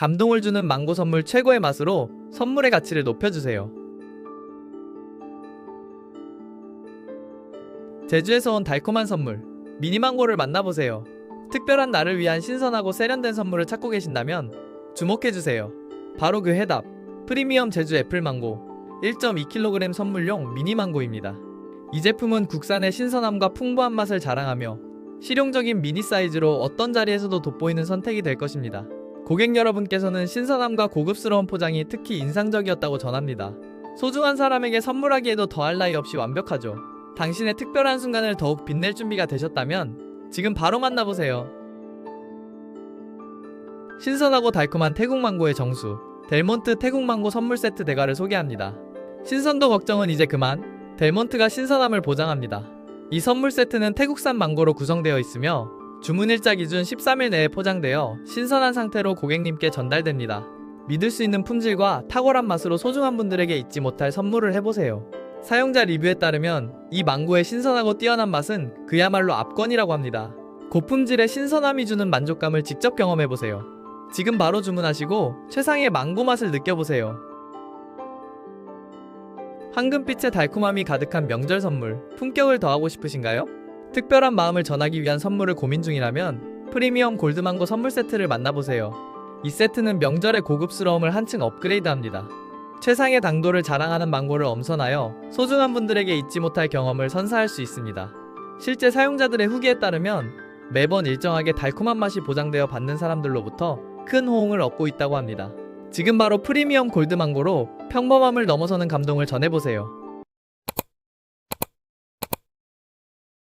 감동을 주는 망고 선물 최고의 맛으로 선물의 가치를 높여주세요. 제주에서 온 달콤한 선물 미니망고를 만나보세요. 특별한 날을 위한 신선하고 세련된 선물을 찾고 계신다면 주목해주세요. 바로 그 해답 프리미엄 제주 애플망고 1.2kg 선물용 미니망고입니다. 이 제품은 국산의 신선함과 풍부한 맛을 자랑하며 실용적인 미니 사이즈로 어떤 자리에서도 돋보이는 선택이 될 것입니다. 고객 여러분께서는 신선함과 고급스러운 포장이 특히 인상적이었다고 전합니다. 소중한 사람에게 선물하기에도 더할 나위 없이 완벽하죠. 당신의 특별한 순간을 더욱 빛낼 준비가 되셨다면 지금 바로 만나보세요. 신선하고 달콤한 태국망고의 정수 델몬트 태국망고 선물 세트 대가를 소개합니다. 신선도 걱정은 이제 그만 델몬트가 신선함을 보장합니다. 이 선물 세트는 태국산 망고로 구성되어 있으며 주문 일자 기준 13일 내에 포장되어 신선한 상태로 고객님께 전달됩니다. 믿을 수 있는 품질과 탁월한 맛으로 소중한 분들에게 잊지 못할 선물을 해보세요. 사용자 리뷰에 따르면 이 망고의 신선하고 뛰어난 맛은 그야말로 압권이라고 합니다. 고품질의 신선함이 주는 만족감을 직접 경험해보세요. 지금 바로 주문하시고 최상의 망고 맛을 느껴보세요. 황금빛의 달콤함이 가득한 명절 선물, 품격을 더하고 싶으신가요? 특별한 마음을 전하기 위한 선물을 고민 중이라면 프리미엄 골드망고 선물 세트를 만나보세요. 이 세트는 명절의 고급스러움을 한층 업그레이드합니다. 최상의 당도를 자랑하는 망고를 엄선하여 소중한 분들에게 잊지 못할 경험을 선사할 수 있습니다. 실제 사용자들의 후기에 따르면 매번 일정하게 달콤한 맛이 보장되어 받는 사람들로부터 큰 호응을 얻고 있다고 합니다. 지금 바로 프리미엄 골드망고로 평범함을 넘어서는 감동을 전해보세요.